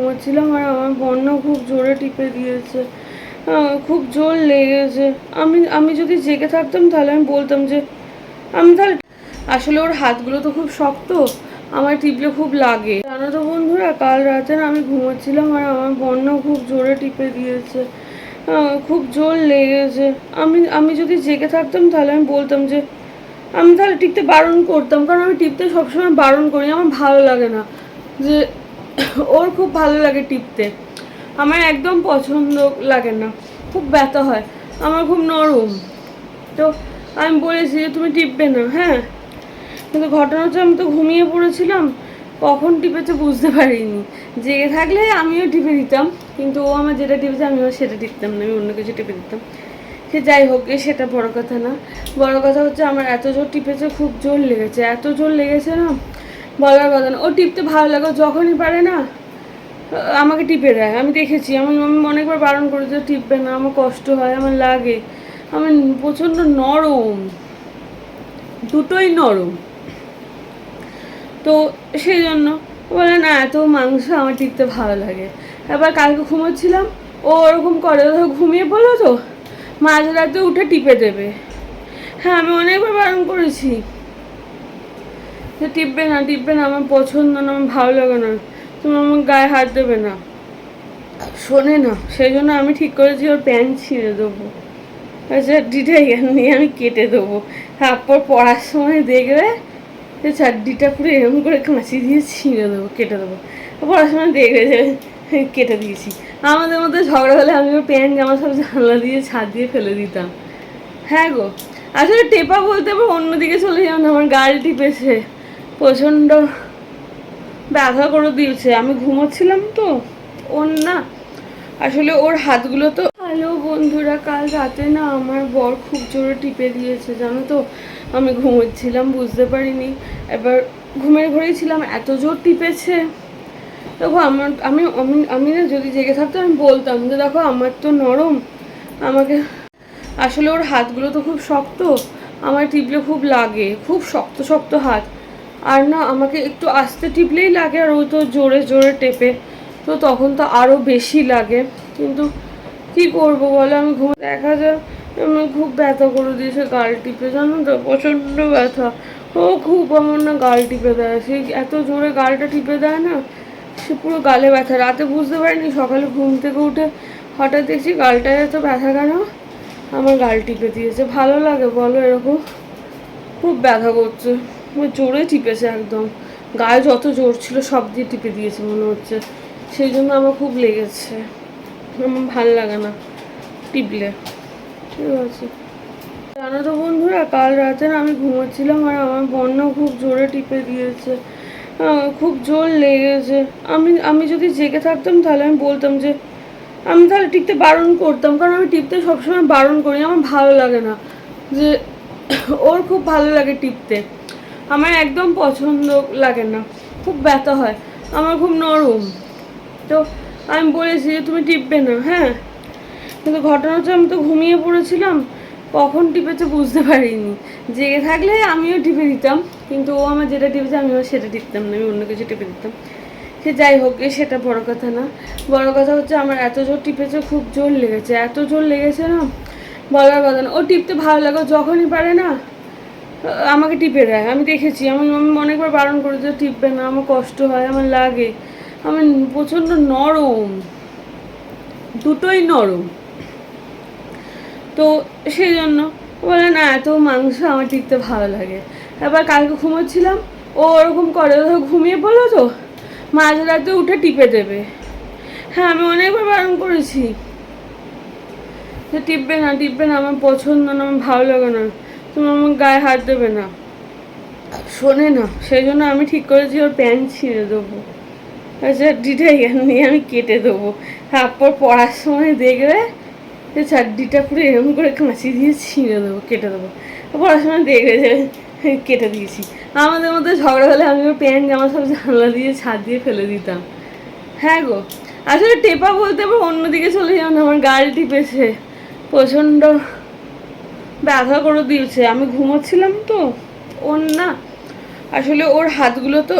ঘুমোচ্ছিলাম আর আমার বন্যা খুব জোরে টিপে দিয়েছে। খুব জোর লেগেছে। আমি আমি যদি জেগে থাকতাম তাহলে আমি বলতাম যে, আমি তাহলে আসলে ওর হাতগুলো তো খুব শক্ত, আমার টিপলে খুব লাগে। জানো তো বন্ধুরা, কাল রাতে না আমি ঘুমোচ্ছিলাম, আর আমার বন্যা খুব জোরে টিপে দিয়েছে। খুব জোর লেগেছে। আমি আমি যদি জেগে থাকতাম তাহলে আমি বলতাম যে, আমি তাহলে টিপতে বারণ করতাম, কারণ আমি টিপতে সবসময় বারণ করি, আমার ভালো লাগে না। যে ওর খুব ভালো লাগে টিপতে। আমার একদম পছন্দ লাগে না। খুব ব্যথা হয়। আমার খুব নরম। তো আমি বলেছি যে, তুমি টিপবে না। হ্যাঁ। কিন্তু ঘটনা হচ্ছে, আমি তো ঘুমিয়ে পড়েছিলাম। কখন টিপেছে বুঝতে পারিনি। জেগে থাকলে আমিও টিপে দিতাম। কিন্তু ও আমার যেটা টিপেছে, আমিও সেটা টিপতাম না। আমি অন্য কিছু টিপে দিতাম। সে যাই হোক সেটা বড় কথা না। বড় কথা হচ্ছে, আমার এত জোর টিপেছে, খুব জোর লেগেছে। এত জোর লেগেছে না বলার কথা না। ও টিপতে ভালো লাগে যখনই পারে না, আমাকে টিপে দেয়। আমি দেখেছি আমি আমি অনেকবার বারণ করেছি টিপবে না, আমার কষ্ট হয়, আমার লাগে। আমার প্রচণ্ড নরম, দুটোই নরম। তো সেই জন্য বলে, না, এত মাংস আমার টিপতে ভালো লাগে। এবার কালকে ঘুমোচ্ছিলাম, ও ওরকম করে, ও ঘুমিয়ে পড়ল তো মাঝরাতে উঠে টিপে দেবে। হ্যাঁ আমি অনেকবার বারণ করেছি। টিপবে না টিপবে না, আমার পছন্দ না, আমার ভালো লাগে না। তুমি আমার গায়ে হাত দেবে না। শোনে না, সেই জন্য আমি ঠিক করেছি ওর প্যান্ট ছিঁড়ে দেবো। চাড্ডিটা এখান নিয়ে আমি কেটে দেবো। তারপর পড়ার সময় দেখবে যে চাড্ডিটা পুরো এরকম করে কাঁচি দিয়ে ছিঁড়ে দেবো, কেটে দেবো। পড়ার সময় দেখবে যে কেটে দিয়েছি। আমাদের মধ্যে ঝগড়া হলে আমি ওর প্যান্ট, জামা সব জানলা দিয়ে, ছাদ দিয়ে ফেলে দিতাম। হ্যাঁ গো। আসলে টেপা বলতে আবার অন্যদিকে চলে যাও না, আমার গাল টিপেছে। প্রচণ্ড ব্যথা করে দিয়েছে। আমি ঘুমোচ্ছিলাম তো, ওর না। আসলে ওর হাতগুলো তো হ্যালো বন্ধুরা, কাল রাতে না আমার বর খুব জোরে টিপে দিয়েছে, জানো তো? আমি ঘুমোচ্ছিলাম, বুঝতে পারিনি। এবার ঘুমের ঘরেই ছিলাম, এত জোর টিপেছে। দেখো, আমার আমি আমি না যদি জেগে থাকতাম, আমি বলতাম যে, দেখো, আমার তো নরম। আমাকে আসলে ওর হাতগুলো তো খুব শক্ত। আমার টিপলে খুব লাগে, খুব শক্ত শক্ত হাত। আর না, আমাকে একটু আস্তে টিপলেই লাগে আর ওই তো জোরে জোরে টেপে। তো তখন তো আরও বেশি লাগে। কিন্তু কি করব বলো, আমি ঘুম দেখা যায় আমি খুব ব্যথা করে দিয়েছে, গাল টিপে। জানো তো, প্রচণ্ড ব্যথা। ও খুব আমার না গাল টিপে দেয়। সেই এত জোরে গালটা টিপে দেয় না, সে পুরো গালে ব্যথা। রাতে বুঝতে পারিনি, সকালে ঘুম থেকে উঠে হঠাৎ দেখছি গালটায় এত ব্যথা কেন? আমার গাল টিপে দিয়েছে। ভালো লাগে বলো এরকম। খুব ব্যথা করছে। জোরে টিপেছে একদম। গায়ে যত জোর ছিল সব দিয়ে টিপে দিয়েছে মনে হচ্ছে। সেই জন্য আমার খুব লেগেছে। আমার ভালো লাগে না টিপলে। ঠিক আছে। জানো তো বন্ধুরা, কাল রাতে আমি ঘুমোচ্ছিলাম আর আমার বন্য খুব জোরে টিপে দিয়েছে। খুব জোর লেগেছে। আমি আমি যদি জেগে থাকতাম তাহলে আমি বলতাম যে, আমি তাহলে টিপতে বারণ করতাম। কারণ আমি টিপতে সবসময় বারণ করি। আমার ভালো লাগে না যে, ওর খুব ভালো লাগে টিপতে। আমার একদম পছন্দ লাগে না। খুব ব্যথা হয়। আমার খুব নরম। তো আমি বলেছি যে তুমি টিপবে না হ্যাঁ? কিন্তু ঘটনা হচ্ছে আমি তো ঘুমিয়ে পড়েছিলাম, কখন টিপেছে বুঝতে পারিনি। জেগে থাকলে আমিও টিপে দিতাম, কিন্তু ও আমার যেটা টিপেছে আমিও সেটা টিপতাম না, আমি অন্য কিছু টিপে দিতাম। সে যাই হোক সেটা বড় কথা না। বড় কথা হচ্ছে আমার এত জোর টিপেছে, খুব জোর লেগেছে। এত জোর লেগেছে না, বলার কথা না। ও টিপতে ভালো লাগে যখনই পারে না আমাকে টিপে দেয়। আমি দেখেছি আমি আমি অনেকবার বারণ করেছি যে টিপবে না, আমার কষ্ট হয়, আমার লাগে। আমার প্রচণ্ড নরম, দুটোই নরম। তো সেই জন্য বলে, না এত মাংস আমার টিপতে ভালো লাগে। এবার কালকে ঘুমোচ্ছিলাম, ও ওরকম করে ঘুমিয়ে পড়ল তো মাঝরাতে উঠে টিপে দেবে। হ্যাঁ আমি অনেকবার বারণ করেছি টিপবে না টিপবে না, আমার পছন্দ না, আমার ভালো লাগে না। তুমি আমার গায়ে হাত দেবে না। শোনে না, সেই জন্য আমি ঠিক করেছি ওর প্যান্ট ছিঁড়ে দেবো। চাড্ডিটা এখান নিয়ে আমি কেটে দেবো। তারপর পড়ার সময় দেখবে যে চাড্ডিটা পুরো এরকম করে কাঁচি দিয়ে ছিঁড়ে দেবো, কেটে দেবো। পড়ার সময় দেখবে যে কেটে দিয়েছি। আমাদের মধ্যে ঝগড়া হলে আমি ওর প্যান্ট, জামা সব জানলা দিয়ে ছাদ দিয়ে ফেলে দিতাম। হ্যাঁ গো, আসলে টেপা বলতে আবার অন্যদিকে চলে যাও না, আমার গাল টিপেছে। প্রচণ্ড ব্যথা করে দিয়েছে। আমি ঘুমোচ্ছিলাম তো। ওর না আসলে ওর হাতগুলো তো